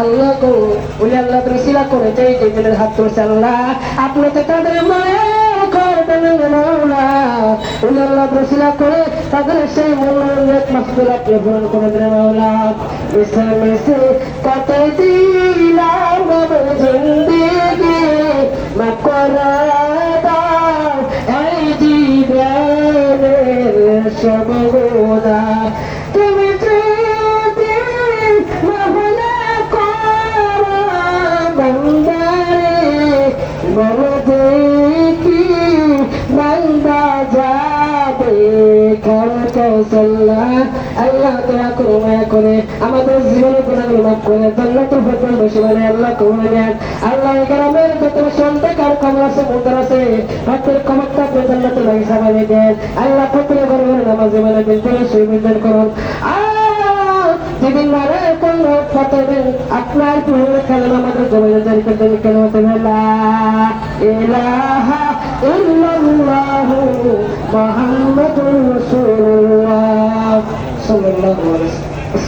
আল্লাহ গো উনি আল্লাহ রসিলা করে যাই যে দিনের হাত তুলছে আল্লাহ আপনাকে তাদের মনে করবেন মাওলা। উনি আল্লাহ রসিলা করে, তাদের সেই মনোরঞ্জক মাসগুলো আপনি দেখি বন্দা যাবে আল্লাহ দয়া করো মায়া করে আমাদের মাফ করে বসে মানে আল্লাহ আল্লাহ সন্তান কার কবর আছে মুদার আছে। বানিয়ে দেন। আল্লাহ প্রত্যেক ঘরে ঘরে নামাজে মানে দিন করে সুবিধান করুন। যেদিন মারা আপনার পুরো কালাম আমাদের জমিনে জারি করতে কেন আলাইহি ওয়াসাল্লাম